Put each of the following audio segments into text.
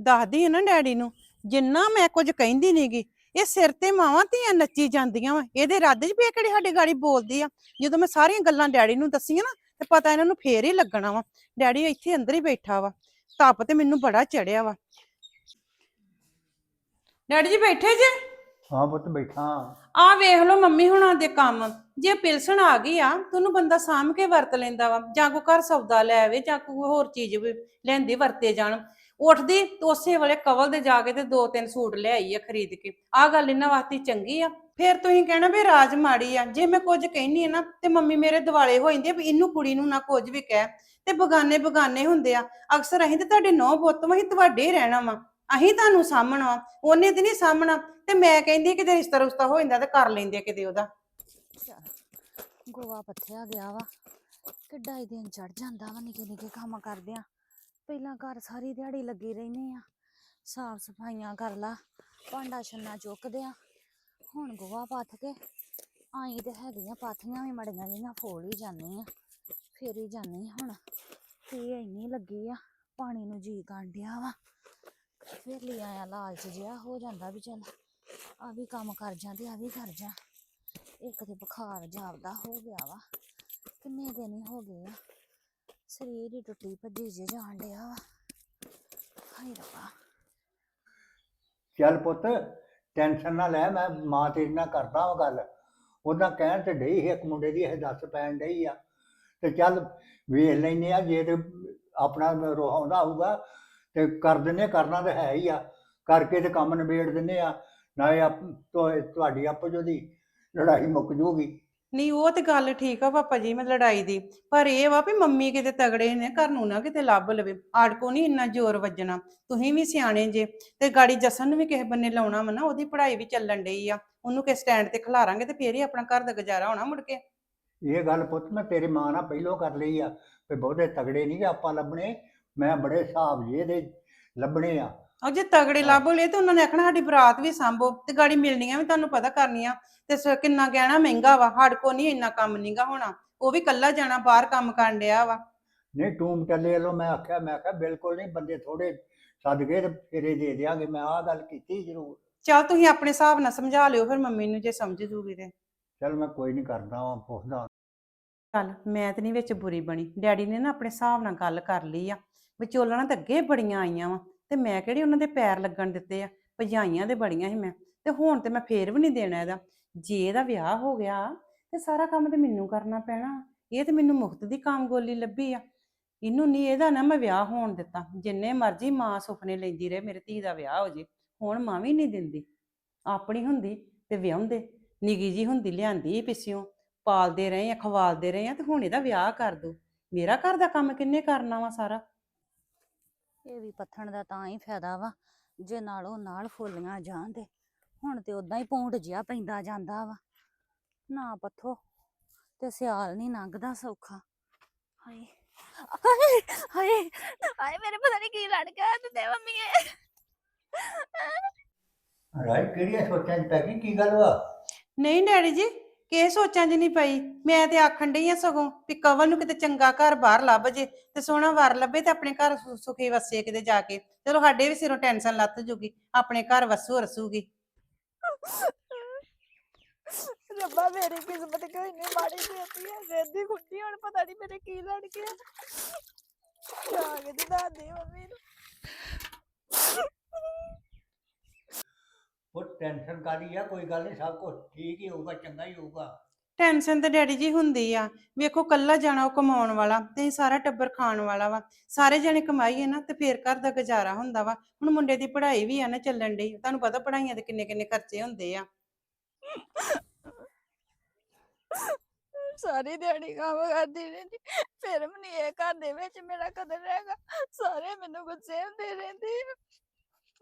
ਦੱਸਦੀ ਆ ਨਾ ਡੈਡੀ ਨੂੰ ਜਿੰਨਾ ਮੈਂ ਕੁਝ ਕਹਿੰਦੀ ਨਹੀਂਗੀ ਇਹ ਸਿਰ ਤੇ ਮਾਵਾਂ ਧੀਆਂ ਨੱਚੀ ਜਾਂਦੀਆਂ ਵਾ ਇਹਦੇ ਰੱਦ 'ਚ ਵੀ ਇਹ ਕਿਹੜੀ ਸਾਡੀ ਗਾੜੀ ਬੋਲਦੀ ਆ? ਜਦੋਂ ਮੈਂ ਸਾਰੀਆਂ ਗੱਲਾਂ ਡੈਡੀ ਨੂੰ ਦੱਸੀਆਂ ਨਾ ਤੇ ਪਤਾ ਇਹਨਾਂ ਨੂੰ ਫੇਰ ਹੀ ਲੱਗਣਾ ਵਾ ਡੈਡੀ ਇੱਥੇ ਅੰਦਰ ਹੀ ਬੈਠਾ ਵਾ ਤਪ ਤੇ ਮੈਨੂੰ ਬੜਾ ਚੜਿਆ ਵਾ। ਡੈਡੀ ਜੀ ਬੈਠੇ ਜੇ? ਹਾਂ ਪੁੱਤ ਬੈਠਾ ਆ ਵੇਖ ਲਓ ਮੰਮੀ ਹੁਣਾਂ ਦੇ ਕੰਮ ਜੇ ਪਿਲਸਣ ਆ ਗਈ ਆ ਤੁਹਾਨੂੰ ਬੰਦਾ ਸਾਂਭ ਕੇ ਵਰਤ ਲੈਂਦਾ ਵਾ ਜਾਂ ਕੋ ਘਰ ਸੌਦਾ ਲੈ ਆਵੇ ਜਾਂ ਕੋਈ ਹੋਰ ਚੀਜ਼ ਵੀ ਲੈਂਦੀ ਵਰਤੇ ਜਾਣ। ਉੱਠਦੀ ਤੇ ਉਸੇ ਵੇਲੇ ਕਵਲ ਦੇ ਜਾ ਕੇ ਤੇ ਦੋ ਤਿੰਨ ਸੂਟ ਲੈ ਆ ਖਰੀਦ ਕੇ। ਆ ਗੱਲ ਇਹਨਾਂ ਵਾਸਤੇ ਚੰਗੀ ਆ। ਫਿਰ ਤੁਸੀਂ ਕਹਿਣਾ ਵੀ ਰਾਜ ਮਾੜੀ ਆ। ਜੇ ਮੈਂ ਕੁਝ ਕਹਿਨੀ ਆ ਨਾ ਤੇ ਮੰਮੀ ਮੇਰੇ ਦਿਵਾਲੇ ਹੋ ਜਾਂਦੇ ਆ ਵੀ ਇਹਨੂੰ ਕੁੜੀ ਨੂੰ ਨਾ ਕੁਝ ਵੀ ਕਹਿ। ਤੇ ਬਗਾਨੇ ਬਗਾਨੇ ਹੁੰਦੇ ਆ। ਅਕਸਰ ਅਸੀਂ ਤੇ ਤੁਹਾਡੇ ਨੌ ਪੁੱਤ ਵਾਂ, ਅਸੀਂ ਤੁਹਾਡੇ ਹੀ ਰਹਿਣਾ ਵਾ। ਅਸੀਂ ਤੁਹਾਨੂੰ ਸਾਹਮਣਾ ਉਹਨੇ ਤੇ ਨਹੀਂ ਸਾਹਮਣਾ ਤੇ ਮੈਂ ਕਹਿੰਦੀ ਕਿਤੇ ਰਿਸ਼ਤਾ ਰੁਸ਼ਤਾ ਹੋ ਜਾਂਦਾ ਤੇ ਕਰ ਲੈਂਦੇ ਆ ਕਿਤੇ ਉਹਦਾ। ਗੋਆ ਪੱਥਿਆ ਗਿਆ ਵਾ। ਕਿੱਡਾ ਹੀ ਦਿਨ ਚੜ ਜਾਂਦਾ ਵਾ, ਨਿੱਕੇ ਨਿੱਕੇ ਕੰਮ ਕਰਦੇ ਪਹਿਲਾਂ ਘਰ ਸਾਰੀ ਦਿਹਾੜੀ ਲੱਗੀ ਰਹਿੰਦੇ ਆ। ਸਾਫ਼ ਸਫਾਈਆਂ ਕਰ ਲਾ, ਭਾਂਡਾ ਛੰਨਾ ਚੁੱਕਦੇ ਆ ਹੁਣ ਗੋਹਾ ਪੱਥ ਕੇ ਆਈ ਤੇ ਹੈਗੀਆਂ ਪਾਥੀਆਂ ਵੀ ਮੜੀਆਂ ਜਿਹੀਆਂ, ਫੋਲ ਹੀ ਜਾਂਦੇ ਆ, ਫੇਰ ਹੀ ਜਾਂਦੇ ਹੁਣ। ਤੇ ਇੰਨੀ ਲੱਗੀ ਆ, ਪਾਣੀ ਨੂੰ ਜੀ ਡਿਆ ਵਾ। ਫਿਰ ਲਈ ਆਇਆ, ਲਾਲਚ ਜਿਹਾ ਹੋ ਜਾਂਦਾ ਵੀ ਚੱਲ, ਆ ਵੀ ਕੰਮ ਕਰ ਜਾਂ ਤੇ ਆ ਵੀ ਕਰ ਜਾ। ਇੱਕ ਤੇ ਬੁਖਾਰ ਜਾਪਦਾ ਹੋ ਗਿਆ ਵਾ, ਕਿੰਨੇ ਦਿਨ ਹੀ ਹੋ ਗਏ ਆ। ਸਰੀਰ ਹੀ ਟੁੱਟੀ ਭੱਜੀ ਜੇ ਜਾਣ ਡਿਆ ਵਾ। ਹਾਏ ਰੱਬਾ। ਚੱਲ ਪੁੱਤ, ਟੈਨਸ਼ਨ ਨਾ ਲੈ, ਮੈਂ ਮਾਂ ਤੇਰੀ ਨਾਲ ਕਰਦਾ ਹਾਂ ਗੱਲ। ਉਹਦਾ ਕਹਿਣ ਤੇ ਡਈ ਸੀ, ਇੱਕ ਮੁੰਡੇ ਦੀ ਇਹ ਦੱਸ ਪੈਣ ਡਈ ਆ। ਤੇ ਚੱਲ ਵੇਖ ਲੈਨੇ ਆ, ਜੇ ਤੇ ਆਪਣਾ ਰੋਹ ਆਉਂਦਾ ਹੋਊਗਾ, ਤੇ ਕਰ ਦਿੰਨੇ ਕਰਨਾ ਤਾਂ ਹੈ ਹੀ ਆ। ਕਰਕੇ ਤੇ ਕੰਮ ਨਿਬੇੜ ਦਿੰਨੇ ਆ, ਨਾਲੇ ਆਪ ਤੁਹਾ- ਤੁਹਾਡੀ ਆਪੋ ਦੀ ਲੜਾਈ ਮੁੱਕ ਜੂਗੀ। ਨਹੀਂ ਉਹ ਤੇ ਗੱਲ ਠੀਕ ਆ ਪਾਪਾ ਜੀ, ਮੈਂ ਲੜਾਈ ਦੀ। ਪਰ ਇਹ ਵਾ ਵੀ ਮੰਮੀ ਕਿਤੇ ਤਗੜੇ ਨੇ, ਘਰ ਨੂੰ ਨਾ ਕਿਤੇ ਲੱਭ ਲਵੇ। ਆੜਕੋ ਨਹੀਂ ਇੰਨਾ ਜ਼ੋਰ ਵੱਜਣਾ। ਤੁਸੀਂ ਵੀ ਸਿਆਣੇ ਜੇ, ਤੇ ਗਾੜੀ ਜਸਨ ਨੂੰ ਵੀ ਕਿਸੇ ਬੰਨੇ ਲਾਉਣਾ ਵਾ ਨਾ, ਉਹਦੀ ਪੜ੍ਹਾਈ ਵੀ ਚੱਲਣ ਡਈ ਆ। ਉਹਨੂੰ ਕਿਸ ਸਟੈਂਡ ਤੇ ਖਿਲਾਰਾਂਗੇ ਤੇ ਫੇਰ ਹੀ ਆਪਣਾ ਘਰ ਦਾ ਗੁਜ਼ਾਰਾ ਹੋਣਾ ਮੁੜ ਕੇ। ਇਹ ਗੱਲ ਪੁੱਤ, ਮੈਂ ਤੇਰੀ ਮਾਂ ਨਾਲ ਪਹਿਲੋਂ ਕਰ ਲਈ ਆ। ਵੀ ਬਹੁਤੇ ਤਗੜੇ ਨਹੀਂ ਆਪਾਂ ਲੱਭਣੇ। ਮੈਂ ਬੜੇ ਹਿਸਾਬ ਜੇ ਦੇ ਲੱਭਣੇ ਆ। ਉਹ ਜੇ ਤਗੜੇ ਲੱਭ ਲਏ ਤੇ ਉਹਨਾਂ ਨੇ ਆਖਣਾ ਸਾਡੀ ਬਰਾਤ ਵੀ ਸੰਭੋ ਤੇ ਗਾੜੀ ਮਿਲਣੀਆਂ ਵੀ ਤੁਹਾਨੂੰ ਪਤਾ ਕਰਨੀਆਂ ਤੇ ਸ- ਕਿੰਨਾ ਗਹਿਣਾ ਮਹਿੰਗਾ ਵਾ ਸਾਡੇ ਕੋ ਨਹੀਂ ਇੰਨਾ ਕੰਮ ਨਹੀਂਗਾ ਹੋਣਾ ਉਹ ਵੀ ਕੱਲਾ ਜਾਣਾ ਬਾਹਰ ਕੰਮ ਕਰਨ ਡਿਆ ਵਾ। ਨਹੀਂ ਟੂਮ ਟੱਲੇ ਵੱਲੋਂ ਮੈਂ ਆਖਿਆ ਮੈਂ ਆਖਿਆ ਬਿਲਕੁਲ ਨਹੀਂ ਬੰਦੇ ਥੋੜੇ ਸੱਦ ਕੇ ਤੇ ਫੇਰੇ ਦੇ ਦਿਆਂਗੇ ਮੈਂ ਆਹ ਗੱਲ ਕੀਤੀ ਜ਼ਰੂਰ। ਚੱਲ ਤੁਸੀਂ ਆਪਣੇ ਹਿਸਾਬ ਨਾਲ ਸਮਝਾ ਲਿਓ ਫਿਰ ਮੰਮੀ ਨੂੰ ਜੇ ਸਮਝ ਜੂਗੀ ਤੇ। ਚਲ ਮੈਂ ਕੋਈ ਨਹੀਂ ਕਰਦਾ ਵਾਂ ਪੁੱਛਦਾ ਚੱਲ ਮੈਂ ਤੇ ਨਹੀਂ ਵਿੱਚ ਬੁਰੀ ਬਣੀ ਡੈਡੀ ਨੇ ਨਾ ਆਪਣੇ ਹਿਸਾਬ ਨਾਲ ਗੱਲ ਕਰ ਲਈ ਆ ਵਿਚੋਲਣਾ ਤਾਂ ਅੱਗੇ ਬੜੀਆਂ ਆਈਆਂ ਵਾ। ਤੇ ਮੈਂ ਕਿਹੜੀ ਉਹਨਾਂ ਦੇ ਪੈਰ ਲੱਗਣ ਦਿੱਤੇ ਆ? ਭਜਾਈਆਂ ਦੇ ਬੜੀਆਂ ਸੀ ਮੈਂ। ਤੇ ਹੁਣ ਤੇ ਮੈਂ ਫੇਰ ਵੀ ਨਹੀਂ ਦੇਣਾ ਇਹਦਾ। ਜੇ ਇਹਦਾ ਵਿਆਹ ਹੋ ਗਿਆ, ਤੇ ਸਾਰਾ ਕੰਮ ਤੇ ਮੈਨੂੰ ਕਰਨਾ ਪੈਣਾ। ਇਹ ਤੇ ਮੈਨੂੰ ਮੁਫਤ ਦੀ ਕਾਮਗੋਲੀ ਲੱਭੀ ਆ। ਇਹਨੂੰ ਨਹੀਂ ਇਹਦਾ ਨਾ ਮੈਂ ਵਿਆਹ ਹੋਣ ਦਿੱਤਾ। ਜਿੰਨੇ ਮਰਜ਼ੀ ਮਾਂ ਸੁਪਨੇ ਲੈਂਦੀ ਰਹੇ, ਮੇਰੇ ਧੀ ਦਾ ਵਿਆਹ ਹੋ ਜੇ। ਹੁਣ ਮਾਂ ਵੀ ਨਹੀਂ ਦਿੰਦੀ। ਆਪਣੀ ਹੁੰਦੀ ਤੇ ਵਿਆਹੁੰਦੇ। ਨਿੱਗੀ ਜੀ ਹੁੰਦੀ, ਲਿਆਂਦੀ ਪਿੱਛੋਂ ਪਾਲਦੇ ਰਹੇ ਆ, ਖਵਾਲਦੇ ਰਹੇ ਆ ਤੇ ਹੁਣ ਇਹਦਾ ਵਿਆਹ ਕਰ ਦੋ। ਮੇਰਾ ਘਰ ਦਾ ਕੰਮ ਕਿੰਨੇ ਕਰਨਾ ਵਾ ਸਾਰਾ? ਇਹ ਵੀ ਪੱਥਣ ਦਾ ਤਾਂ ਹੀ ਫਾਇਦਾ ਵਾ ਜੇ ਨਾਲੋਂ ਨਾਲ ਫੁੱਲੀਆਂ ਜਾਣ ਤੇ। ਹੁਣ ਤੇ ਉਦਾਂ ਹੀ ਪੌਂਡ ਜਿਹਾ ਪੈਂਦਾ ਜਾਂਦਾ ਵਾ। ਨਾ ਪੱਥੋ ਤੇ ਸਿਆਲ ਨਹੀਂ ਲੰਘਦਾ ਸੌਖਾ। ਹਾਏ ਹਾਏ ਹਾਏ ਹਾਏ ਮੇਰੇ ਪਤਾ ਨਹੀਂ ਕੀ ਲੜ ਗਿਆ ਤੇ ਮੰਮੀ ਰਾਈ ਕਿਹੜੀਆਂ ਸੋਚਾਂ 'ਚ ਪੈ ਗਈ? ਕੀ ਗੱਲ ਵਾ? ਨਹੀਂ ਡੈਡੀ ਜੀ ਕਿਹ ਸੋਚਾਂ 'ਚ ਨਹੀਂ ਪਈ? ਮੈਂ ਤੇ ਆਖਣ ਡਈ ਆ ਸਗੋਂ ਵੀ ਕਵਲ ਨੂੰ ਕਿਤੇ ਚੰਗਾ ਘਰ ਬਾਹਰ ਲੱਭ ਜੇ ਤੇ ਸੋਹਣਾ ਵਰ ਲੱਭੇ ਤੇ ਆਪਣੇ ਘਰ ਸੁ- ਸੁਖੀ ਵਸੇ ਕਿਤੇ ਜਾ ਕੇ। ਚਲੋ ਸਾਡੇ ਵੀ ਸਿਰੋਂ ਟੈਨਸ਼ਨ ਲੱਥ ਜੂਗੀ, ਆਪਣੇ ਘਰ ਵਸੂ ਰਸੂਗੀ। ਰੱਬਾ, ਮੇਰੀ ਕਿਸਮਤ ਕਿਉਂ ਇੰਨੀ ਮਾੜੀ ਦੇਤੀ ਹੈ ਵੇਦੀ ਖੁੱਡੀ ਹੁਣ ਪਤਾ ਨਹੀਂ ਮੇਰੇ ਕੀ ਲੜ ਗਿਆ ਜਾ ਕੇ ਦਿਦਾ ਦੇ ਮੰਮੀ ਨੂੰ। ਉਹ ਟੈਨਸ਼ਨ ਕਾਦੀ ਆ ਕੋਈ ਗੱਲ ਨਹੀਂ ਸਭ ਕੁਝ ਠੀਕ ਹੀ ਹੋਊਗਾ ਚੰਗਾ ਹੀ ਹੋਊਗਾ। ਟੈਨਸ਼ਨ ਤੇ ਡੈਡੀ ਜੀ ਹੁੰਦੀ ਆ। ਵੇਖੋ ਕੱਲਾ ਜਾਣਾ ਉਹ ਕਮਾਉਣ ਵਾਲਾ ਤੇ ਅਸੀਂ ਸਾਰਾ ਟੱਬਰ ਖਾਣ ਵਾਲਾ ਵਾ। ਸਾਰੇ ਜਣੇ ਕਮਾਈਏ ਨਾ ਤੇ ਫੇਰ ਘਰ ਦਾ ਗੁਜ਼ਾਰਾ ਹੁੰਦਾ ਵਾ। ਹੁਣ ਮੁੰਡੇ ਦੀ ਪੜ੍ਹਾਈ ਵੀ ਆ ਨਾ ਚੱਲਣ ਡਈ ਤੁਹਾਨੂੰ ਪਤਾ ਪੜ੍ਹਾਈਆਂ ਦੇ ਕਿੰਨੇ ਕਿੰਨੇ ਖਰਚੇ ਹੁੰਦੇ ਆ। ਸਾਰੀ ਦਿਹਾੜੀ ਕੰਮ ਕਰਦੀ ਰਹਿੰਦੀ ਫਿਰ ਵੀ ਨਹੀਂ ਇਹ ਘਰ ਦੇ ਵਿੱਚ ਮੇਰਾ ਕਦਰ ਰਹੇਗਾ ਸਾਰੇ ਮੈਨੂੰ ਗੁੱਸੇ ਹੁੰਦੇ ਰਹਿੰਦੇ ਆ।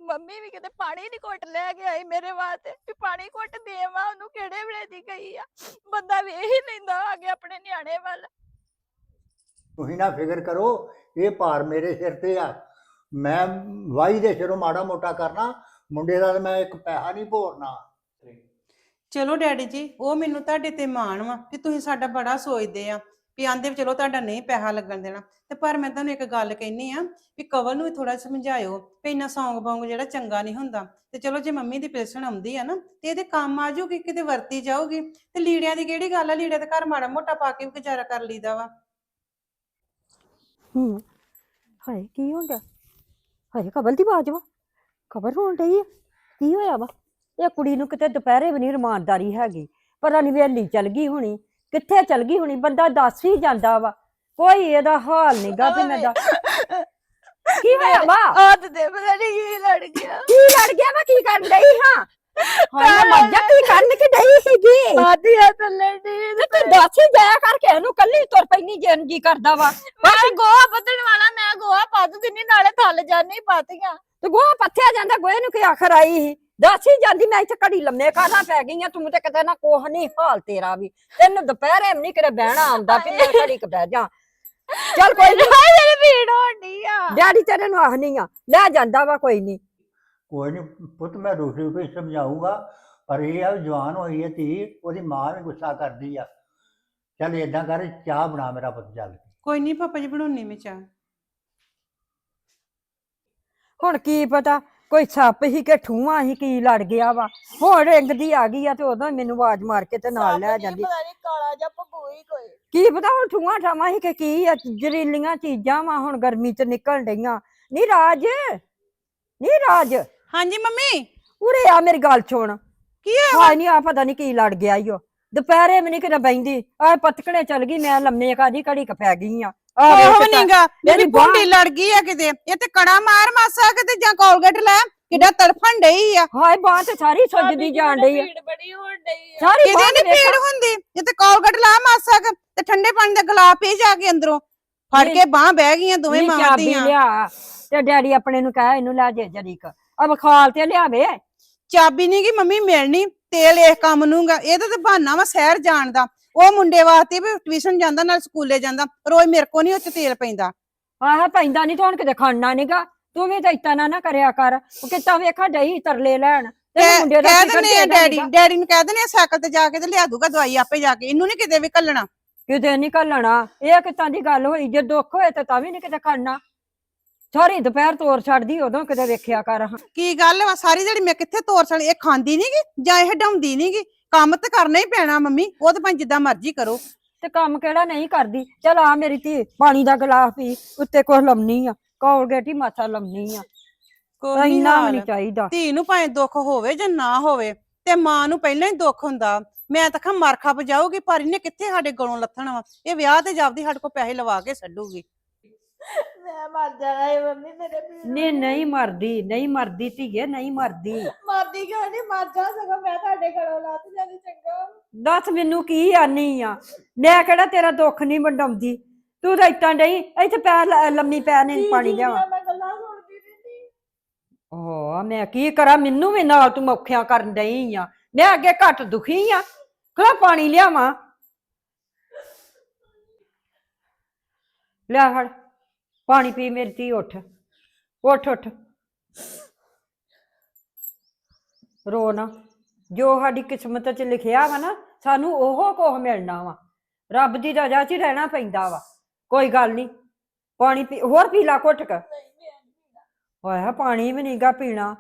ਮੰਮੀ ਵੀ ਕਿਤੇ ਪਾਣੀ ਦੀ ਘੁੱਟ ਲੈ ਕੇ ਆਈ ਮੇਰੇ ਵਾਸਤੇ ਵੀ ਪਾਣੀ ਘੁੱਟ ਦੇਵਾਂ ਉਹਨੂੰ ਕਿਹੜੇ ਵੇਲੇ ਦੀ ਗਈ ਆ? ਬੰਦਾ ਵੇਖ ਹੀ ਲੈਂਦਾ ਆ ਕੇ ਆਪਣੇ ਨਿਆਣੇ ਵੱਲ। ਤੁਸੀਂ ਨਾ ਫਿਕਰ ਕਰੋ ਇਹ ਭਾਰ ਮੇਰੇ ਸਿਰ ਤੇ ਆ। ਮੈਂ ਵਾਈ ਦੇ ਸਿਰੋਂ ਮਾੜਾ ਮੋਟਾ ਕਰਨਾ ਮੁੰਡੇ ਦਾ ਤਾਂ ਮੈਂ ਇੱਕ ਪੈਸਾ ਨਹੀਂ ਭੋਰਨਾ। ਚਲੋ ਡੈਡੀ ਜੀ ਉਹ ਮੈਨੂੰ ਤੁਹਾਡੇ ਤੇ ਮਾਣ ਵਾ ਕਿ ਤੁਸੀਂ ਸਾਡਾ ਬੜਾ ਸੋਚਦੇ ਆ। ਵੀ ਆਂਦੇ ਵੀ ਚਲੋ ਤੁਹਾਡਾ ਨਹੀਂ ਪੈਸਾ ਲੱਗਣ ਦੇਣਾ। ਤੇ ਪਰ ਮੈਂ ਤੁਹਾਨੂੰ ਇੱਕ ਗੱਲ ਕਹਿਨੀ ਆ ਵੀ ਕਵਲ ਨੂੰ ਵੀ ਥੋੜਾ ਸਮਝਾਇਓ ਵੀ ਇੰਨਾ ਸੌਂਗ ਬੌਂਗ ਜਿਹੜਾ ਚੰਗਾ ਨਹੀਂ ਹੁੰਦਾ। ਤੇ ਚਲੋ ਜੇ ਮੰਮੀ ਦੀ ਪੈਨਸ਼ਨ ਆਉਂਦੀ ਆ ਨਾ, ਤੇ ਇਹਦੇ ਕੰਮ ਆ ਜਾਊਗੀ, ਕਿਤੇ ਵਰਤੀ ਜਾਊਗੀ। ਤੇ ਲੀੜਿਆਂ ਦੀ ਕਿਹੜੀ ਗੱਲ ਆ? ਲੀੜੇ ਤੇ ਘਰ ਮਾੜਾ ਮੋਟਾ ਪਾ ਕੇ ਵੀ ਗੁਜ਼ਾਰਾ ਕਰ ਲਈਦਾ ਵਾ। ਹੂੰ, ਹਾਏ, ਕੀ ਹੋ ਗਿਆ? ਹਾਏ ਕਬਲ ਦੀ ਆਵਾਜ਼ ਵਾ। ਖਬਰ ਹੋਣ ਡਈ ਆ। ਕੀ ਹੋਇਆ ਵਾ? ਇਹ ਕੁੜੀ ਨੂੰ ਕਿਤੇ ਦੁਪਹਿਰੇ ਵੀ ਨਹੀਂ ਰਮਾਨਦਾਰੀ ਹੈਗੀ। ਪਤਾ ਨਹੀਂ ਵੇਲੀ ਚੱਲ ਗਈ ਹੋਣੀ। ਕਿੱਥੇ ਚਲ ਗਈ ਹੋਣੀ? ਬੰਦਾ ਦੱਸ ਹੀ ਜਾਂਦਾ ਵਾ। ਕੋਈ ਇਹਦਾ ਹਾਲ ਨਹੀਂਗਾ ਤੇ ਮੈਂ ਦੱਸ ਕੀ ਹੋਇਆ ਵਾ? ਆਦ ਦੇ ਪਤਾ ਨਹੀਂ ਕੀ ਲੜ ਗਿਆ। ਕੀ ਲੜ ਗਿਆ ਵਾ? ਕੀ ਕਰਨ ਡਈ ਹਾਂ? ਹਾਏ ਮਰ ਜਾ ਕੀ ਕਰਨ ਕਿ ਡਈ ਸੀਗੀ? ਆਦੀ ਆ ਥੱਲੇ ਦੀ ਤੇ ਦੱਸ ਹੀ ਜਾਇਆ ਕਰਕੇ ਇਹਨੂੰ ਕੱਲੀ ਤੁਰ ਪੈਣੀ ਜਨ ਜੀ ਕਰਦਾ ਵਾ। ਮੈਂ ਗੋਹਾ ਪੱਤਣ ਵਾਲਾ ਮੈਂ ਗੋਹਾ ਪੱਤ ਦਿੰਨੀ ਨਾਲੇ ਥੱਲ ਜਾਨੀ ਪਾਤੀਆਂ। ਤੇ ਗੋਹਾ ਪੱਥਿਆ ਜਾਂਦਾ ਗੋਹੇ ਨੂੰ ਕੀ ਆਖਰ ਆਈ ਸੀ? ਦੱਸ ਹੀ ਜਾਂਦੀ ਮੈਂ ਇੱਥੇ ਘੜੀ ਲੰਮੇ ਕਾਹਦਾ ਪੈ ਗਈ ਆ ਤੂੰ ਤੇ ਕਿਤੇ ਨਾ ਕੋਹ ਨਹੀਂ ਹਾਲ ਤੇਰਾ ਵੀ। ਤੈਨੂੰ ਦੁਪਹਿਰੇ ਵੀ ਨਹੀਂ ਕਿਤੇ ਬਹਿਣਾ ਆਉਂਦਾ ਵੀ ਮੈਂ ਘੜੀ ਕ ਬਹਿ ਜਾ। ਚੱਲ ਕੋਈ ਨਹੀਂ ਮੇਰੀ ਭੀੜ ਹੋਣੀ ਆ। ਡੈਡੀ ਤੇਰੇ ਨੂੰ ਆਖਨੀ ਆ ਲੈ ਜਾਂਦਾ ਵਾ ਕੋਈ ਨਹੀਂ ਕੋਈ ਨਹੀਂ ਪੁੱਤ ਮੈਂ ਰੁਕ ਰੁਕ ਕੇ ਸਮਝਾਊਗਾ ਪਰ ਇਹ ਆ ਵੀ ਜਵਾਨ ਹੋਈ ਹੈ ਧੀ ਉਹਦੀ ਮਾਂ ਵੀ ਗੁੱਸਾ ਕਰਦੀ ਆ। ਚੱਲ ਏਦਾਂ ਕਰ ਚਾਹ ਬਣਾ ਮੇਰਾ ਪੁੱਤ ਚੱਲ ਕੋਈ ਨਹੀਂ ਪਾਪਾ ਜੀ ਬਣਾਉਣੀ ਮੈਂ ਚਾਹ। ਹੁਣ ਕੀ ਪਤਾ ਕੋਈ ਸੱਪ ਹੀ ਕਿ ਠੂਆ ਹੀ ਕੀ ਲੜ ਗਿਆ ਵਾ। ਹੁਣ ਰਿੰਗ ਦੀ ਆ ਗਈ ਆ ਤੇ ਉਦੋਂ ਮੈਨੂੰ ਆਵਾਜ਼ ਮਾਰ ਕੇ ਤੇ ਨਾਲ ਲੈ ਜਾਂਦੀ। ਪਤਾ ਨਹੀਂ ਕਾਲਾ ਜਾਂ ਭਗੂਈ ਕੋਈ। ਕੀ ਪਤਾ ਹੁਣ ਠੂਆ ਠਾਵਾਂ ਹੀ ਕਿ ਕੀ ਆ ਜ਼ਰੀਲੀਆਂ ਚੀਜ਼ਾਂ ਵਾ ਹੁਣ ਗਰਮੀ ਚ ਨਿਕਲਣ ਡਈਆਂ। ਨੀ ਰਾਜ ਨੀ ਰਾਜ। ਹਾਂਜੀ ਮੰਮੀ। ਉਰੇ ਆ ਮੇਰੀ ਗੱਲ ਸੁਣ। ਕੀ ਹੋਇਆ ਹਾਏ ਨਹੀਂ ਆ ਪਤਾ ਨਹੀਂ ਕੀ ਲੜ ਗਿਆ ਈਓ ਦੁਪਹਿਰੇ ਵੀ ਨਹੀਂ ਕਿਤੇ ਬੈਂਦੀ ਆ ਪਤਕਣੇ ਚਲ ਗਈ ਮੈਂ ਲੰਮੇ ਕਾਦੀ ਘੜੀ ਕ ਪੈ ਗਈ ਆ। ਉਹ ਨਹੀਂਗਾ ਮੇਰੀ ਭੁੰਡੀ ਲੜ ਗਈ ਆ ਕਿਤੇ। ਇਹ ਤੇ ਕੜਾ ਮਾਰ ਮਾਸਾ ਕਿਤੇ ਜਾਂ ਕੋਲਗੇਟ ਲੈ ਕਿੱਡਾ ਤੜਫਣ ਡਈ ਆ। ਹਾਏ ਬਾਹ ਤੇ ਸਾਰੀ ਸੁੱਜਦੀ ਜਾਣ ਡਈ ਆ। ਭੀੜ ਬੜੀ ਹੋਣ ਡਈ ਆ। ਸਾਰੀ ਕਿਤੇ ਬਾਂਹ ਨਹੀਂ। ਪੀੜ ਹੁੰਦੀ ਇਹ ਤੇ ਕੋਲਗੇਟ ਲਾ ਮਾਸਾ ਕੁ ਤੇ ਠੰਡੇ ਪਾਣੀ ਦਾ ਗਲਾਸ ਪੀ ਜਾ ਕੇ ਅੰਦਰੋਂ। ਫੜ ਕੇ ਬਾਹ ਬਹਿ ਗਈਆਂ ਦੋਵੇਂ ਦੀਆਂ ਲਿਆ ਤੇ ਡੈਡੀ ਆਪਣੇ ਨੂੰ ਕਹਿ ਇਹਨੂੰ ਲੈ ਜੇ ਜਰੀਕ। ਆ ਬਖਾਲ ਤੇ ਲਿਆਵੇ। ਚਾਬੀ ਨਹੀਂ ਗੀ ਮੰਮੀ ਮਿਲਣੀ ਤੇਲ ਇਸ ਕੰਮ ਨੂੰਗਾ ਇਹਦਾ ਤੇ ਬਹਾਨਾ ਵਾ ਸ਼ਹਿਰ ਜਾਣ ਦਾ। ਉਹ ਮੁੰਡੇ ਵਾਸਤੇ ਵੀ ਟਿਊਸ਼ਨ ਜਾਂਦਾ ਨਾਲ ਸਕੂਲੇ ਜਾਂਦਾ ਰੋਜ਼ ਮੇਰੇ ਕੋ ਨਹੀਂ ਉੱਥੇ ਤੇਲ ਪੈਂਦਾ। ਆਹ ਪੈਂਦਾ ਨਹੀਂ ਤਾਂ ਹੁਣ ਕਿਤੇ ਖਾਣਾ ਨੀਗਾ ਤੂੰ ਵੀ ਤਾਂ ਇਤਾਂ ਨਾ ਨਾ ਕਰਿਆ ਕਰ। ਉਹ ਕਿਤਾ ਵੇਖਾ ਡਈ ਤਰਲੇ ਲੈਣ। ਤੇ ਮੁੰਡੇ ਦਾ ਕਹਿ ਦਿੰਦੇ ਆ ਡੈਡੀ। ਡੈਡੀ ਨੂੰ ਕਹਿ ਦਿੰਦੇ ਆ ਸਾਈਕਲ ਤੇ ਜਾ ਕੇ ਤੇ ਲਿਆ ਦੂਗਾ ਦਵਾਈ ਆਪੇ ਜਾ ਕੇ। ਇਹਨੂੰ ਨਹੀਂ ਕਿਤੇ ਵੀ ਕੱਲਣਾ ਕਿਤੇ ਨਹੀਂ ਘੱਲਣਾ। ਇਹ ਕਿੱਦਾਂ ਦੀ ਗੱਲ ਹੋਈ? ਜੇ ਦੁੱਖ ਹੋਏ ਤਾਂ ਤਾਂ ਵੀ ਨਹੀਂ ਕਿਤੇ ਖੜਨਾ ਸਾਰੀ ਦੁਪਹਿਰ ਤੋਰ ਛੱਡਦੀ ਉਦੋਂ ਕਿਤੇ ਵੇਖਿਆ ਕਰ। ਕੀ ਗੱਲ ਵਾ? ਸਾਰੀ ਜਿਹੜੀ ਮੈਂ ਕਿੱਥੇ ਤੋਰ ਸਣ ਇਹ ਖਾਂਦੀ ਨਹੀਂਗੀ ਜਾਂ ਇਹ ਹਟਾਉਂਦੀ ਨਹੀਂਗੀ ਕੰਮ ਤਾਂ ਕਰਨਾ ਹੀ ਪੈਣਾ ਮੰਮੀ ਉਹ ਤਾਂ ਭਾਵੇਂ ਜਿੱਦਾਂ ਮਰਜ਼ੀ ਕਰੋ। ਤੇ ਕੰਮ ਕਿਹੜਾ ਨਹੀਂ ਕਰਦੀ। ਚਲ ਆ ਮੇਰੀ ਧੀ ਪਾਣੀ ਦਾ ਗਲਾਸ ਪੀ ਉੱਤੇ ਕੁਛ ਲੰਮਨੀ ਆ ਕੋਲਗੇਟ ਹੀ ਮਾਥਾ ਲੰਮਨੀ ਆ। ਕੋਈ ਨੀ ਇੰਨਾ ਵੀ ਹਾਲ। ਨਹੀਂ ਚਾਹੀਦਾ। ਧੀ ਨੂੰ ਭਾਵੇਂ ਦੁੱਖ ਹੋਵੇ ਜਾਂ ਨਾ ਹੋਵੇ ਤੇ ਮਾਂ ਨੂੰ ਪਹਿਲਾਂ ਹੀ ਦੁੱਖ ਹੁੰਦਾ। ਮੈਂ ਤਾਂ ਖਾ ਮਰਖਾ ਪਜਾਊਗੀ ਪਰ ਇਹਨੇ ਕਿੱਥੇ ਸਾਡੇ ਗਲੋਂ ਲੱਥਣਾ ਵਾ? ਇਹ ਵਿਆਹ ਤੇ ਜਾਪਦੀ ਸਾਡੇ ਕੋਲ ਪੈਸੇ ਲਵਾ ਕੇ ਛੱਡੂਗੀ। ਮੈਂ ਮਰ ਜਾਣਾ ਏ ਮੰਮੀ ਮੇਰੇ ਭੀੜ ਨਹੀਂ ਨਹੀਂ ਮਰਦੀ ਨਹੀਂ ਮਰਦੀ ਧੀਏ ਨਹੀਂ ਮਰਦੀ। ਮਰਦੀ ਕਿਉਂ ਨਹੀਂ ਮਰ ਜਾ ਸਕੋ ਮੈਂ ਤੁਹਾਡੇ ਘਰੋਂ ਲੱਤ ਜਾਂਦੀ ਚੰਗਾ। ਦੱਸ ਮੈਨੂੰ ਕੀ ਆਨੀ ਆ? ਮੈਂ ਕਿਹੜਾ ਤੇਰਾ ਦੁੱਖ ਨਹੀਂ ਵੰਡਾਉਂਦੀ? ਤੂੰ ਤਾਂ ਇਤਾਂ ਡਈ ਇੱਥੇ ਪੈ ਲ- ਲੰਮੀ ਪੈ ਨੇ ਪਾਣੀ ਲਿਆਵਾਂ। ਮੈਂ ਗੱਲਾਂ ਸੁਣਦੀ ਰਹਿੰਦੀ। ਓ ਮੈਂ ਕੀ ਕਰਾਂ? ਮੈਨੂੰ ਵੀ ਨਾਲ ਤੂੰ ਔਖਿਆਂ ਕਰਨ ਡਈ ਆ। ਮੈਂ ਅੱਗੇ ਘੱਟ ਦੁਖੀ ਆ। ਕਿਹੜਾ ਪਾਣੀ ਲਿਆਵਾਂ? ਲੈ ਫੜ। ਪਾਣੀ ਪੀ ਮੇਰੀ ਧੀ ਉੱਠ ਉੱਠ ਉੱਠ। ਰੋ ਨਾ। ਜੋ ਸਾਡੀ ਕਿਸਮਤ 'ਚ ਲਿਖਿਆ ਵਾ ਨਾ, ਸਾਨੂੰ ਉਹ ਕੁਝ ਮਿਲਣਾ ਵਾ। ਰੱਬ ਦੀ ਰਜ਼ਾ 'ਚ ਹੀ ਰਹਿਣਾ ਪੈਂਦਾ ਵਾ। ਕੋਈ ਗੱਲ ਨਹੀਂ ਪਾਣੀ ਪੀ, ਹੋਰ ਪੀ ਲਾ ਘੁੱਟ ਕੇ। ਹੋਇਆ ਪਾਣੀ ਵੀ ਨਹੀਂਗਾ ਪੀਣਾ।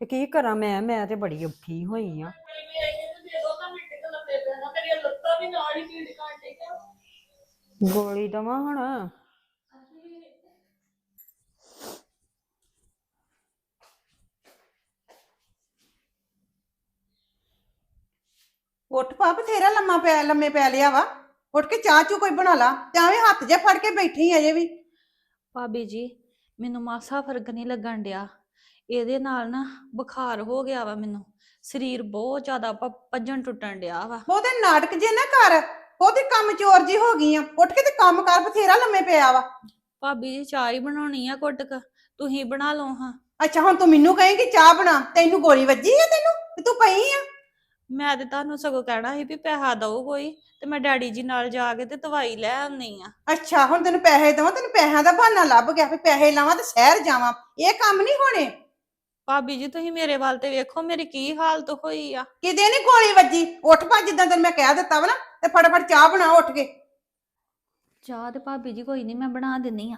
ਤੇ ਕੀ ਕਰਾਂ ਮੈਂ? ਮੈਂ ਤੇ ਬੜੀ ਔਖੀ ਹੋਈ ਆ। ਗੋਲੀ ਦਵਾਂ ਹੁਣ? ਉੱਠ ਪਾ ਬਥੇਰਾ ਲੰਮਾ ਪੈ ਲੰਮੇ ਪੈ ਲਿਆ ਵਾ। ਉੱਠ ਕੇ ਚਾਹ ਚੂ ਕੋਈ ਬਣਾ ਲਾ ਤੇ ਐਵੇਂ ਹੱਥ ਜੇ ਫੜ ਕੇ ਬੈਠੀ ਅਜੇ ਵੀ। ਭਾਬੀ ਜੀ ਮੈਨੂੰ ਮਾਸਾ ਫ਼ਰਕ ਨਹੀਂ ਲੱਗਣ ਡਿਆ। ਇਹਦੇ ਨਾਲ ਨਾ ਬੁਖਾਰ ਹੋ ਗਿਆ ਵਾ ਮੈਨੂੰ। ਸਰੀਰ ਬਹੁਤ ਜ਼ਿਆਦਾ ਭ- ਭੱਜਣ ਟੁੱਟਣ ਡਿਆ ਵਾ। ਉਹਦੇ ਨਾਟਕ ਜੇ ਨਾ ਕਰ ਉਹਦੇ ਕੰਮ ਚੋਰ ਜੀ ਹੋ ਗਈ ਆ। ਉੱਠ ਕੇ ਤੇ ਕੰਮ ਕਰ ਬਥੇਰਾ ਲੰਮੇ ਪਿਆ ਵਾ। ਭਾਬੀ ਜੀ ਚਾਹ ਹੀ ਬਣਾਉਣੀ ਆ ਘੁੱਟ ਕ। ਤੁਸੀਂ ਬਣਾ ਲਓ ਹਾਂ। ਅੱਛਾ ਹੁਣ ਤੂੰ ਮੈਨੂੰ ਕਹੇਂਗੀ ਚਾਹ ਬਣਾ ਤੈਨੂੰ ਗੋਲੀ ਵੱਜੀ ਆ ਤੈਨੂੰ? ਤੇ ਤੂੰ ਪਈ ਆ? ਮੈਂ ਤੇ ਤੁਹਾਨੂੰ ਸਗੋਂ ਕਹਿਣਾ ਸੀ ਵੀ ਪੈਸਾ ਦਓ ਕੋਈ ਤੇ ਮੈਂ ਡੈਡੀ ਜੀ ਨਾਲ ਜਾ ਕੇ ਤੇ ਦਵਾਈ ਲੈ ਆਉਣੀ ਆ ਅੱਛਾ ਹੁਣ ਤੈਨੂੰ ਪੈਸੇ ਦੇਵਾਂ ਤੈਨੂੰ ਪੈਸਿਆਂ ਦਾ ਬਹਾਨਾ ਲੱਭ ਗਿਆ ਵੀ ਪੈਸੇ ਲਾਵਾਂ ਤੇ ਸ਼ਹਿਰ ਜਾਵਾਂ ਇਹ ਕੰਮ ਨਹੀਂ ਹੋਣੇ? ਭਾਬੀ ਜੀ ਤੁਸੀਂ ਮੇਰੇ ਵੱਲ ਤੇ ਵੇਖੋ ਮੇਰੀ ਕੀ ਹਾਲਤ ਹੋਈ ਆ। ਕਿਤੇ ਨਹੀਂ ਗੋਲੀ ਵੱਜੀ? ਉੱਠ ਪਾ ਜਿੱਦਾਂ ਤੈਨੂੰ ਮੈਂ ਕਹਿ ਦਿੱਤਾ ਵਾ ਨਾ ਤੇ ਫਟਾਫਟ ਚਾਹ ਬਣਾ ਉੱਠ ਕੇ। ਚਾਹ ਤੇ ਭਾਬੀ ਜੀ ਕੋਈ ਨਹੀਂ ਮੈਂ ਬਣਾ ਦਿੰਨੀ ਆ।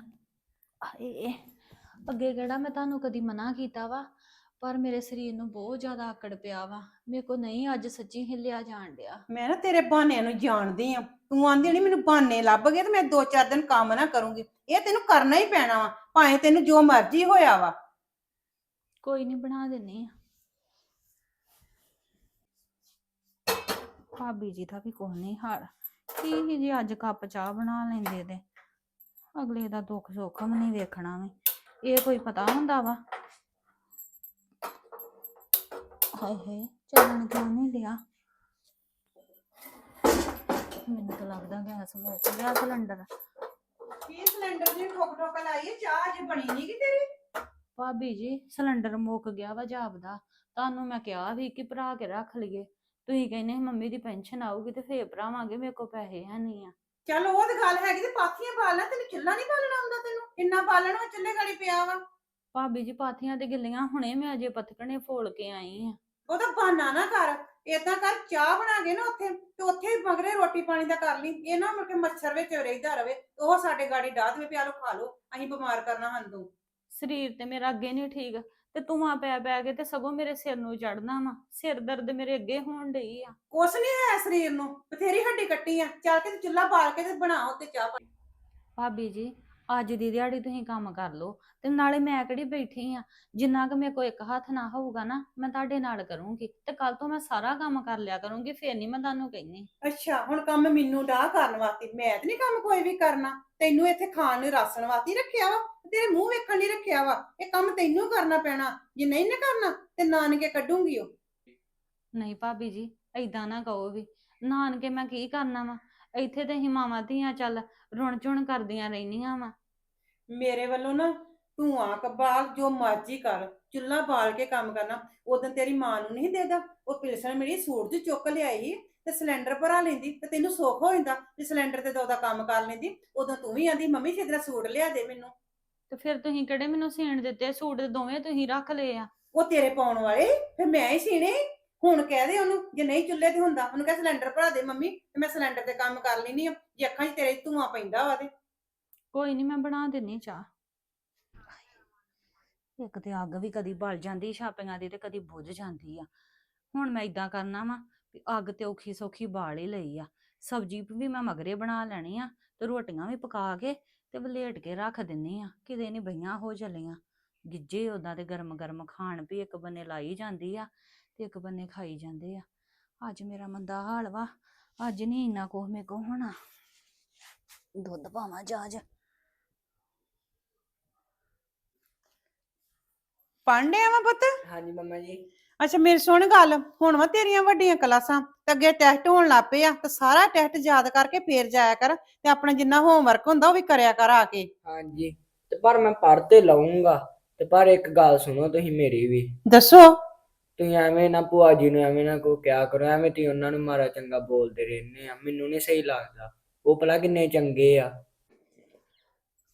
ਹਾਏ ਅੱਗੇ ਕਿਹੜਾ ਮੈਂ ਤੁਹਾਨੂੰ ਕਦੀ ਮਨਾ ਕੀਤਾ ਵਾ? ਪਰ ਮੇਰੇ ਸਰੀਰ ਨੂੰ ਬਹੁਤ ਜ਼ਿਆਦਾ ਆਕੜ ਪਿਆ ਵਾ। ਮੇਰੇ ਕੋ ਨਹੀਂ ਅੱਜ ਸੱਚੀ ਹਿੱਲਿਆ ਜਾਣ ਡਿਆ। ਮੈਂ ਨਾ ਤੇਰੇ ਬਹਾਨਿਆਂ ਨੂੰ ਜਾਣਦੀ ਆ। ਤੂੰ ਆਂਦੀ ਨਹੀਂ ਮੈਨੂੰ ਬਹਾਨੇ ਲੱਭ ਗਏ ਤੇ ਮੈਂ ਦੋ ਚਾਰ ਦਿਨ ਕੰਮ ਨਾ ਕਰੂੰਗੀ। ਇਹ ਤੈਨੂੰ ਕਰਨਾ ਹੀ ਪੈਣਾ ਵਾ। ਭਾਵੇਂ ਤੈਨੂੰ ਜੋ ਮਰਜ਼ੀ ਹੋਇਆ ਵਾ। ਕੋਈ ਨਹੀਂ ਬਣਾ ਦਿੰਨੀ ਆ। ਭਾਬੀ ਜੀ ਦਾ ਵੀ ਕੁਛ ਨਹੀਂ ਹਾਲ। ਕੀ ਹੀ ਜੀ ਅੱਜ ਕੱਪ ਚਾਹ ਬਣਾ ਲੈਂਦੇ ਤੇ। ਅਗਲੇ ਦਾ ਦੁੱਖ ਸੁੱਖ ਵੀ ਨਹੀਂ ਵੇਖਣਾ ਵੀ। ਇਹ ਕੋਈ ਪਤਾ ਹੁੰਦਾ ਵਾ? ਹਾਏ ਹਾਏ ਚੱਲਣ ਕਿਉਂ ਨਹੀਂ ਲਿਆ। ਮੈਨੂੰ ਤਾਂ ਲੱਗਦਾ ਗੈਸ ਮੁੱਕ ਗਿਆ ਸਿਲੰਡਰ। ਕੀ ਸਿਲੰਡਰ ਦੀ ਠੋਕ ਠੋਕ ਲਾਈ ਹੈ? ਚਾਹ ਅਜੇ ਬਣੀ ਨਹੀਂ ਕਿ ਤੇਰੀ? ਭਾਬੀ ਜੀ ਸਿਲੰਡਰ ਮੁੱਕ ਗਿਆ ਵਾ ਜਾਪਦਾ ਤੁਹਾਨੂੰ ਮੈਂ ਕਿਹਾ ਵੀ ਕਿ ਭਰਾ ਕੇ ਰੱਖ ਲਈਏ। ਤੁਸੀਂ ਕਹਿੰਦੇ ਮੰਮੀ ਦੀ ਪੈਨਸ਼ਨ ਆਊਗੀ ਤੇ ਫੇਰ ਭਰਾਵਾਂਗੇ ਮੇਰੇ ਕੋਲ ਪੈਸੇ ਹੈ ਨਹੀਂ ਆ। ਚੱਲ ਉਹ ਤੇ ਗੱਲ ਹੈਗੀ ਤੇ ਪਾਥੀਆਂ ਬਾਲਣਾ ਤੈਨੂੰ ਚੁੱਲ੍ਹਾ ਨਹੀਂ ਬਾਲਣਾ ਆਉਂਦਾ ਤੈਨੂੰ? ਇੰਨਾ ਬਾਲਣ ਵਾ ਚੁੱਲ੍ਹੇ ਗਾੜੀ ਪਿਆ ਵਾ। ਭਾਬੀ ਜੀ ਪਾਥੀਆਂ ਤੇ ਗਿੱਲੀਆਂ ਹੁਣੇ ਮੈਂ ਅਜੇ ਪਤਕਣੇ ਫੋਲ ਕੇ ਆਈ ਆ। ਉਹਦਾ ਬਹਾਨਾ ਨਾ ਕਰ ਏਦਾਂ ਕਰ ਚਾਹ ਬਣਾ ਕੇ ਨਾ ਉੱਥੇ ਤੇ ਉੱਥੇ ਹੀ ਮਗਰੇ ਰੋਟੀ ਪਾਣੀ ਦਾ ਕਰ ਲਈ ਇਹ ਨਾ ਮੁੜ ਕੇ ਮੱਛਰ ਵਿੱਚ ਰਹਿਦਾ ਰਵੇ ਉਹ ਸਾਡੇ ਗਾੜੀ ਡਾਹ ਦੇਵੇ ਪਿਆ ਲੋ ਖਾ ਲੋ ਅਸੀਂ ਬਿਮਾਰ ਕਰਨਾ ਸਾਨੂੰ ਸਰੀਰ ਤੇ ਮੇਰਾ ਅੱਗੇ ਨਹੀਂ ਠੀਕ ਤੇ ਧੂਆਂ ਪੈ ਪੈ ਕੇ ਤੇ ਸਗੋਂ ਮੇਰੇ ਸਿਰ ਨੂੰ ਚੜਨਾ ਵਾ ਸਿਰ ਦਰਦ ਮੇਰੇ ਅੱਗੇ ਹੋਣ ਡਈ ਆ ਕੁਛ ਨਹੀਂ ਹੈ ਸਰੀਰ ਨੂੰ ਬਥੇਰੀ ਹੱਡੀ ਕੱਟੀ ਆ ਚੱਲ ਕੇ ਤੇ ਚੁੱਲ੍ਹਾ ਬਾਲ ਕੇ ਤੇ ਬਣਾਓ ਤੇ ਚਾਹ ਪਾਣੀ। ਭਾਬੀ ਜੀ ਅੱਜ ਦੀ ਦਿਹਾੜੀ ਤੁਸੀਂ ਕੰਮ ਕਰ ਲਓ ਤੇ ਨਾਲੇ ਮੈਂ ਕਿਹੜੀ ਬੈਠੀ ਆ ਜਿੰਨਾ ਕੁ ਮੇਰੇ ਕੋਲ ਇੱਕ ਹੱਥ ਨਾ ਹੋਊਗਾ ਨਾ ਮੈਂ ਤੁਹਾਡੇ ਨਾਲ ਕਰੂੰਗੀ ਤੇ ਕੱਲ ਤੋਂ ਮੈਂ ਸਾਰਾ ਕੰਮ ਕਰ ਲਿਆ ਕਰੂੰਗੀ ਫੇਰ ਨਹੀਂ ਮੈਂ ਤੁਹਾਨੂੰ ਕਹਿੰਦੀ। ਅੱਛਾ ਹੁਣ ਕੰਮ ਮੈਨੂੰ ਡਾਹ ਕਰਨ ਵਾਸਤੇ ਮੈਂ ਤੇ ਨਹੀਂ ਕੰਮ ਕੋਈ ਵੀ ਕਰਨਾ ਤੈਨੂੰ ਇੱਥੇ ਖਾਣ ਨੂੰ ਰਾਸਣ ਵਾਸਤੇ ਹੀ ਰੱਖਿਆ ਵਾ ਤੇਰੇ ਮੂੰਹ ਵੇਖਣ ਲਈ ਰੱਖਿਆ ਵਾ ਇਹ ਕੰਮ ਤੈਨੂੰ ਕਰਨਾ ਪੈਣਾ ਜੇ ਨਹੀਂ ਨਾ ਕਰਨਾ ਤੇ ਨਾਨਕੇ ਕੱਢੂੰਗੀ ਉਹ। ਨਹੀਂ ਭਾਬੀ ਜੀ ਐਦਾਂ ਨਾ ਕਹੋ ਵੀ ਨਾਨਕੇ ਮੈਂ ਕੀ ਕਰਨਾ ਵਾ ਇੱਥੇ ਤੇ ਅਸੀਂ ਮਾਵਾਂ ਧੀਆਂ ਚੱਲ ਰੁਣ ਚੁਣ ਕਰਦੀਆਂ ਰਹਿੰਦੀਆਂ ਵਾ। ਮੇਰੇ ਵੱਲੋਂ ਨਾ ਧੂਆਂ ਕਬਾਲ ਜੋ ਮਰਜ਼ੀ ਕਰ ਚੁੱਲ੍ਹਾ ਬਾਲ ਕੇ ਕੰਮ ਕਰਨਾ ਉਦੋਂ ਤੇਰੀ ਮਾਂ ਨੂੰ ਨਹੀਂ ਦੇਦਾ। ਉਹ ਪਿਲਸਣ ਮੇਰੀ ਸੂਟ 'ਚ ਚੁੱਕ ਲਿਆਈ ਤੇ ਸਿਲੰਡਰ ਭਰਾ ਲੈਂਦੀ ਤੇ ਤੈਨੂੰ ਸੁੱਖ ਹੋ ਜਾਂਦਾ ਤੇ ਸਿਲੰਡਰ ਤੇ ਦੋ ਦਾ ਕੰਮ ਕਰ ਲੈਂਦੀ। ਉਦੋਂ ਤੂੰ ਵੀ ਆਂਦੀ ਮੰਮੀ ਛੇਦਰਾ ਸੂਟ ਲਿਆ ਦੇ ਮੈਨੂੰ। ਤੇ ਫਿਰ ਤੁਸੀਂ ਕਿਹੜੇ ਮੈਨੂੰ ਸੀਣ ਦਿੱਤੇ? ਸੂਟ ਦੋਵੇਂ ਤੁਸੀਂ ਰੱਖ ਲਏ ਆ। ਉਹ ਤੇਰੇ ਪਾਉਣ ਵਾਲੇ? ਫਿਰ ਮੈਂ ਹੀ ਸੀਣੇ? ਹੁਣ ਕਹਿ ਦੇ ਉਹਨੂੰ ਜੇ ਨਹੀਂ ਚੁੱਲ੍ਹੇ ਤੇ ਹੁੰਦਾ ਉਹਨੂੰ ਕਹਿ ਸਿਲੰਡਰ ਭਰਾ ਦੇ ਮੰਮੀ ਤੇ ਮੈਂ ਸਿਲੰਡਰ ਤੇ ਕੰਮ ਕਰ ਲੈਣੀ ਆ ਜੇ ਅੱਖਾਂ 'ਚ ਤੇਰੇ ਧੂਆਂ ਪੈਂਦਾ ਵਾ ਤੇ। ਕੋਈ ਨਹੀਂ ਮੈਂ ਬਣਾ ਦਿੰਨੀ ਚਾਹ। ਇੱਕ ਤੇ ਅੱਗ ਵੀ ਕਦੀ ਬਲ ਜਾਂਦੀ ਛਾਪੀਆਂ ਦੀ ਤੇ ਕਦੀ ਬੁਝ ਜਾਂਦੀ ਆ। ਹੁਣ ਮੈਂ ਇਦਾਂ ਕਰਨਾ ਵਾ ਵੀ ਅੱਗ ਤੇ ਔਖੀ ਸੌਖੀ ਬਾਲ ਹੀ ਲਈ ਆ। ਸਬਜ਼ੀ ਵੀ ਮੈਂ ਮਗਰੇ ਬਣਾ ਲੈਣੀ ਆ ਤੇ ਰੋਟੀਆਂ ਵੀ ਪਕਾ ਕੇ ਤੇ ਵਲੇਟ ਕੇ ਰੱਖ ਦਿੰਨੀ ਆ ਕਿਤੇ ਨਹੀਂ ਬਈਆਂ ਹੋ ਚੱਲੀਆਂ ਗਿੱਜੇ ਉਦਾਂ ਤੇ ਗਰਮ ਗਰਮ ਖਾਣ ਵੀ ਇੱਕ ਬੰਨੇ ਲਾਈ ਜਾਂਦੀ ਆ ਤੇ ਇੱਕ ਬੰਨੇ ਖਾਈ ਜਾਂਦੇ ਆ। ਅੱਜ ਮੇਰਾ ਮੰਦਾ ਹਾਲ ਵਾ। ਅੱਜ ਨਹੀਂ ਇੰਨਾ ਕੁਛ ਮੇਰੇ ਕੋ ਹੋਣਾ। ਦੁੱਧ ਪਾਵਾਂ ਜਾਜ। ਪਾਂਡਿਆ ਵਾ ਪੁੱਤ? ਹਾਂਜੀ ਮੰਮਾ ਜੀ। ਅੱਛਾ ਮੇਰੀ ਸੁਣ ਗੱਲ। ਹੁਣ ਵਾ ਤੇਰੀਆਂ ਵੱਡੀਆਂ ਕਲਾਸਾਂ। ਤੇ ਅੱਗੇ ਟੈਸਟ ਹੋਣ ਲੱਗ ਪਏ ਆ। ਤੇ ਸਾਰਾ ਟੈਸਟ ਯਾਦ ਕਰਕੇ ਫੇਰ ਜਾਇਆ ਕਰ। ਤੇ ਆਪਣਾ ਜਿੰਨਾ ਹੋਮਵਰਕ ਹੁੰਦਾ ਉਹ ਵੀ ਕਰਿਆ ਕਰ ਆ ਕੇ। ਹਾਂਜੀ। ਤੇ ਪਰ ਮੈਂ ਪੜ੍ਹ ਤੇ ਲਊਂਗਾ। ਤੇ ਪਰ ਇੱਕ ਗੱਲ ਸੁਣੋ ਤੁਸੀਂ ਮੇਰੀ ਵੀ। ਦੱਸੋ। ਤੁਸੀਂ ਐਵੇਂ ਨਾ ਭੂਆ ਜੀ ਨੂੰ ਐਵੇਂ ਨਾ ਕੋ ਕਿਆ ਕਰੋ ਐਵੇਂ ਤੁਸੀਂ ਉਹਨਾਂ ਨੂੰ ਮਾਰਾ ਚੰਗਾ ਬੋਲਦੇ ਰਹਿੰਦੇ ਆ ਮੈਨੂੰ ਨਹੀਂ ਸਹੀ ਲੱਗਦਾ। ਉਹ ਭਲਾ ਕਿੰਨੇ ਚੰਗੇ ਆ।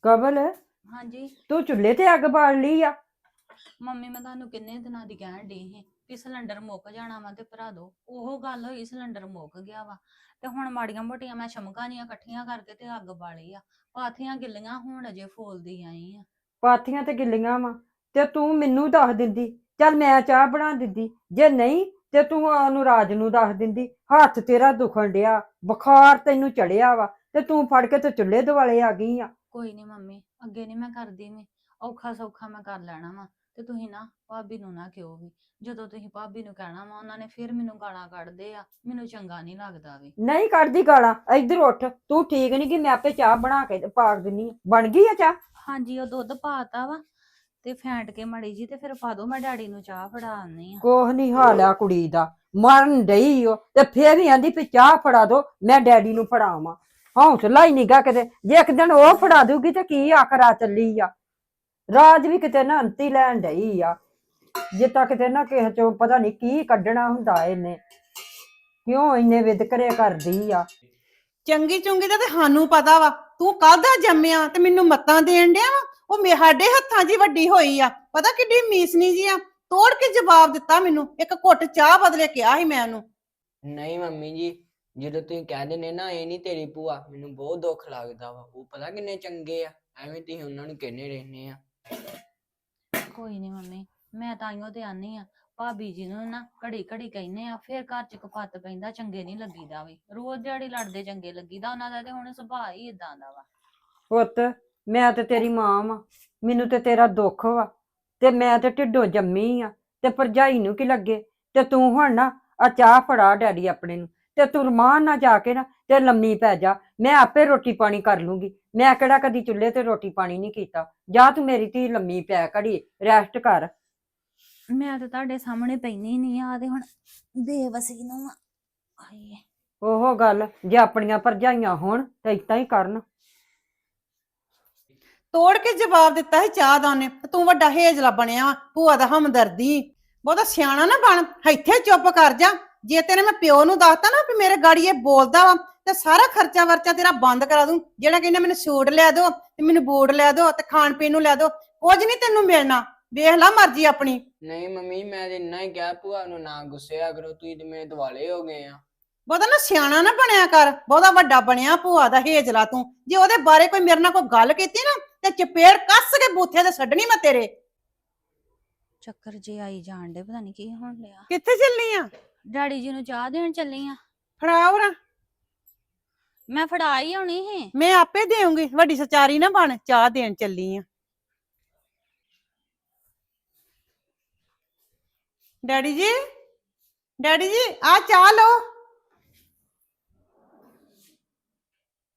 ਕਬਲ ਹਾਂਜੀ। ਤੂੰ ਚੁੱਲ੍ਹੇ ਤੇ ਅੱਗ ਬਾਲ ਲਈ ਆ? ਮੰਮੀ ਮੈਂ ਤੁਹਾਨੂੰ ਕਿੰਨੇ ਦਿਨਾਂ ਦੀ ਕਹਿਣ ਡਈ ਸੀ ਕਿ ਸਿਲੰਡਰ ਮੁੱਕ ਜਾਣਾ ਵਾ ਤੇ ਭਰਾ ਦੋ। ਉਹ ਗੱਲ ਹੋਈ ਸਿਲੰਡਰ ਮੁੱਕ ਗਿਆ ਵਾ ਤੇ ਹੁਣ ਮਾੜੀਆਂ ਮੋਟੀਆਂ ਮੈਂ ਸ਼ਮਕਾਂ ਦੀਆਂ ਇਕੱਠੀਆਂ ਕਰਕੇ ਤੇ ਅੱਗ ਬਾਲੀ ਆ। ਪਾਥੀਆਂ ਗਿੱਲੀਆਂ ਹੁਣ ਅਜੇ ਫੋਲਦੀ ਆਈ ਆ। ਪਾਥੀਆਂ ਤੇ ਗਿੱਲੀਆਂ ਵਾ ਤੇ ਤੂੰ ਮੈਨੂੰ ਦੱਸ ਦਿੰਦੀ ਚੱਲ ਮੈਂ ਚਾਹ ਬਣਾ ਦਿੰਦੀ ਜੇ ਨਹੀਂ ਤੇ ਤੂੰ ਅਨੁਰਾਜ ਨੂੰ ਦੱਸ ਦਿੰਦੀ ਹੱਥ ਤੇਰਾ ਦੁਖਣ ਡਿਆ ਬੁਖਾਰ ਤੈਨੂੰ ਚੜਿਆ ਵਾ ਤੇ ਤੂੰ ਫੜ ਕੇ ਤੇ ਚੁੱਲ੍ਹੇ ਦੁਆਲੇ ਆ ਗਈ ਆ। ਕੋਈ ਨਹੀਂ ਮੰਮੀ ਅੱਗੇ ਨਹੀਂ ਮੈਂ ਕਰਦੀ ਮੈਂ ਔਖਾ ਸੌਖਾ ਮੈਂ ਕਰ ਲੈਣਾ ਵਾ ਤੇ ਤੁਸੀਂ ਨਾ ਭਾਬੀ ਨੂੰ ਨਾ ਕਿਉਂ ਵੀ ਜਦੋਂ ਤੁਸੀਂ ਭਾਬੀ ਨੂੰ ਕਹਿਣਾ ਵਾ ਉਹਨਾਂ ਨੇ ਫਿਰ ਮੈਨੂੰ ਗਾਲਾਂ ਕੱਢਦੇ ਆ ਮੈਨੂੰ ਚੰਗਾ ਨਹੀਂ ਲੱਗਦਾ ਵੀ। ਨਹੀਂ ਕੱਢਦੀ ਗਾਲਾਂ ਇੱਧਰ ਉੱਠ ਤੂੰ ਠੀਕ ਨਹੀਂ ਕਿ ਮੈਂ ਆਪੇ ਚਾਹ ਬਣਾ ਕੇ ਤੇ ਪਾ ਦਿੰਨੀ ਆਂ। ਬਣ ਗਈ ਆ ਚਾਹ? ਹਾਂਜੀ ਉਹ ਦੁੱਧ ਪਾਤਾ ਵਾ ਤੇ ਫੈਂਟ ਕੇ ਮੜੀ ਜੀ ਤੇ ਫਿਰ ਪਾ ਦੋ ਮੈਂ ਡੈਡੀ ਨੂੰ ਚਾਹ ਫੜਾ ਆਉਂਦੀ ਆ ਕੋਹ ਨਹੀਂ ਹਾਲ ਕੁੜੀ ਦਾ। ਮਰਨ ਡਈ ਓ ਤੇ ਫੇਰ ਵੀ ਆਂਦੀ ਵੀ ਚਾਹ ਫੜਾ ਦੋ ਮੈਂ ਡੈਡੀ ਨੂੰ ਫੜਾਵਾਂ। ਹੌਸਲਾ ਹੀ ਨਿਗਾ ਕਿਤੇ। ਜੇ ਇੱਕ ਦਿਨ ਉਹ ਫੜਾ ਦੂਗੀ ਤੇ ਕੀ ਆਖਰਾ ਚੱਲੀ ਆ? ਰਾਜ ਵੀ ਕਿਤੇ ਨਾ ਅੰਤੀ ਲੈਣ ਡਈ ਆ। ਜੇ ਤੱਕ ਕਿਤੇ ਨਾ ਕਿਸੇ ਚੋਂ ਪਤਾ ਨਹੀਂ ਕੀ ਕੱਢਣਾ ਹੁੰਦਾ ਇਹਨੇ। ਕਿਉਂ ਇੰਨੇ ਵਿਦਕਰੇ ਕਰਦੀ ਆ? ਚੰਗੀ ਚੁੰਗੀ ਦਾ ਤੇ ਸਾਨੂੰ ਪਤਾ ਵਾ। ਤੂੰ ਕਾਹਦਾ ਜੰਮਿਆ ਤੇ ਮੈਨੂੰ ਮੱਤਾਂ ਦੇਣ ਡਿਆ ਵਾ? ਉਹ ਮੇ ਸਾਡੇ ਹੱਥਾਂ 'ਚ ਹੀ ਵੱਡੀ ਹੋਈ ਆ। ਪਤਾ ਕਿੱਡੀ ਮੀਸਣੀ ਜੀ ਆ। ਤੋੜ ਕੇ ਜਵਾਬ ਦਿੱਤਾ ਮੈਨੂੰ। ਇੱਕ ਘੁੱਟ ਚਾਹ ਬਦਲੇ ਕਿਹਾ ਸੀ ਮੈਂ ਉਹਨੂੰ। ਨਹੀਂ ਮੰਮੀ ਜੀ ਜਦੋਂ ਤੁਸੀਂ ਕਹਿੰਦੇ ਨੇ ਨਾ ਇਹ ਨਹੀਂ ਤੇਰੀ ਭੂਆ ਮੈਨੂੰ ਬਹੁਤ ਦੁੱਖ ਲੱਗਦਾ ਵਾ। ਉਹ ਪਤਾ ਕਿੰਨੇ ਚੰਗੇ ਆ। ਐਵੇਂ ਤੁਸੀਂ ਉਹਨਾਂ ਨੂੰ ਕਹਿੰਦੇ ਰਹਿੰਦੇ ਆ। ਕੋਈ ਨਹੀਂ ਮੰਮੀ ਮੈਂ ਤਾਈਓ ਤੇ ਆਨੀ ਆ। ਭਾਬੀ ਜੀ ਨੂੰ ਨਾ ਘੜੀ ਘੜੀ ਕਹਿੰਨੇ ਆ ਫਿਰ ਘਰ ਚ ਕਪੱਤ ਪੈਂਦਾ ਚੰਗੇ ਨਹੀਂ ਲੱਗੀਦਾ ਵੀ। ਰੋਜ਼ ਦਿਹਾੜੀ ਲੜਦੇ ਚੰਗੇ ਲੱਗੀਦਾ ਉਹਨਾਂ ਦਾ ਤੇ ਹੁਣ ਸੁਭਾਅ ਹੀ ਇਦਾਂ ਦਾ ਵਾ। ਪੁੱਤ ਮੈਂ ਤੇ ਤੇਰੀ ਮਾਂ ਵਾਂ ਮੈਨੂੰ ਤੇ ਤੇਰਾ ਦੁੱਖ ਵਾ ਤੇ ਮੈਂ ਤੇ ਢਿੱਡੋਂ ਜੰਮੀ ਆ ਤੇ ਭਰਜਾਈ ਨੂੰ ਕੀ ਲੱਗੇ? ਤੇ ਤੂੰ ਹੁਣ ਨਾ ਆ ਚਾਹ ਫੜਾ ਡੈਡੀ ਆਪਣੇ ਨੂੰ ਤੇ ਤੂੰ ਰਮਾਨ ਨਾ ਜਾ ਕੇ ਨਾ ਤੇ ਲੰਮੀ ਪੈ ਜਾ ਮੈਂ ਆਪੇ ਰੋਟੀ ਪਾਣੀ ਕਰ ਲੂੰਗੀ। ਮੈਂ ਕਿਹੜਾ ਕਦੀ ਚੁੱਲ੍ਹੇ ਤੇ ਰੋਟੀ ਪਾਣੀ ਨਹੀਂ ਕੀਤਾ। ਜਾ ਤੂੰ ਮੇਰੀ ਧੀ ਲੰਮੀ ਪੈ ਘੜੀ ਰੈਸਟ ਕਰ। ਮੈਂ ਤੇ ਤੁਹਾਡੇ ਸਾਹਮਣੇ ਪੈਣੀ ਨਹੀਂ ਆ ਤੇ ਹੁਣ ਬੇਵਸੀ ਨੂੰ ਆ। ਹਾਏ। ਉਹ ਗੱਲ ਜੇ ਆਪਣੀਆਂ ਭਰਜਾਈਆਂ ਹੋਣ ਤੇ ਇਤਾਂ ਹੀ ਕਰਨ। ਤੋੜ ਕੇ ਜਵਾਬ ਦਿੱਤਾ ਸੀ ਚਾਹ ਦਾ ਉਹਨੇ ਤੇ ਤੂੰ ਵੱਡਾ ਹੇਜਲਾ ਬਣਿਆ ਵਾ ਭੂਆ ਦਾ ਹਮਦਰਦੀ। ਬਹੁਤਾ ਸਿਆਣਾ ਨਾ ਬਣ ਇੱਥੇ ਚੁੱਪ ਕਰ ਜਾ। ਜੇ ਤੇਰੇ ਮੈਂ ਪਿਓ ਨੂੰ ਦੱਸਤਾ ਨਾ ਵੀ ਮੇਰੇ ਗਾੜੀ ਇਹ ਬੋਲਦਾ ਵਾ ਤੇ ਸਾਰਾ ਖਰਚਾ ਵਰਚਾ ਤੇਰਾ ਬੰਦ ਕਰਾ ਦੂੰ। ਜਿਹੜਾ ਕਹਿੰਦਾ ਮੈਨੂੰ ਸੂਟ ਲੈ ਦਿਓ ਤੇ ਮੈਨੂੰ ਬੂਟ ਲੈ ਦਿਓ ਤੇ ਖਾਣ ਪੀਣ ਨੂੰ ਲੈ ਦਿਓ ਕੁਝ ਨਹੀਂ ਤੈਨੂੰ ਮਿਲਣਾ। ਵੇਖ ਲੈ ਮਰਜ਼ੀ ਆਪਣੀ। ਨਹੀਂ ਮੰਮੀ ਮੈਂ ਤੇ ਇੰਨਾ ਹੀ ਕਿਹਾ ਭੂਆ ਨੂੰ ਨਾ ਗੁੱਸੇ ਆ ਕਰੋ ਤੁਸੀਂ ਤੇ ਮੇਰੇ ਦਿਵਾਲੇ ਹੋ ਗਏ ਆ। ਬਹੁਤਾ ਨਾ ਸਿਆਣਾ ਨਾ ਬਣਿਆ ਕਰ। ਬਹੁਤਾ ਵੱਡਾ ਬਣਿਆ ਭੂਆ ਦਾ ਹੇਜਲਾ ਤੂੰ। ਜੇ ਉਹਦੇ ਬਾਰੇ ਕੋਈ ਮੇਰੇ ਨਾਲ ਕੋਈ ਗੱਲ ਕੀਤੀ ਨਾ ਤੇ ਚਪੇੜ ਕੱਸ ਕੇ ਬੂਥੇ ਤੇ ਛੱਡਣੀ ਮੈਂ ਤੇਰੇ। ਚੱਕਰ ਜੇ ਆਈ ਜਾਣ ਦੇ ਪਤਾ ਨਹੀਂ ਕੀ ਹੋਣ ਲਿਆ ਕਿੱਥੇ ਚੱਲਨੀ ਆ? ਡੈਡੀ ਜੀ ਨੂੰ ਚਾਹ ਦੇਣ ਚੱਲੀ ਆ। ਫੜਾ ਉਰਾ ਮੈਂ ਫੜਾ ਹੀ ਆਉਣੀ ਸੀ। ਮੈਂ ਆਪੇ ਦੇਵਾਂਗੀ ਵੱਡੀ ਸਚਾਰੀ ਨਾ ਬਣ ਚਾਹ ਦੇਣ ਚੱਲੀ ਆ। ਡੈਡੀ ਜੀ ਡੈਡੀ ਜੀ ਆ ਚਾਹ ਲਓ।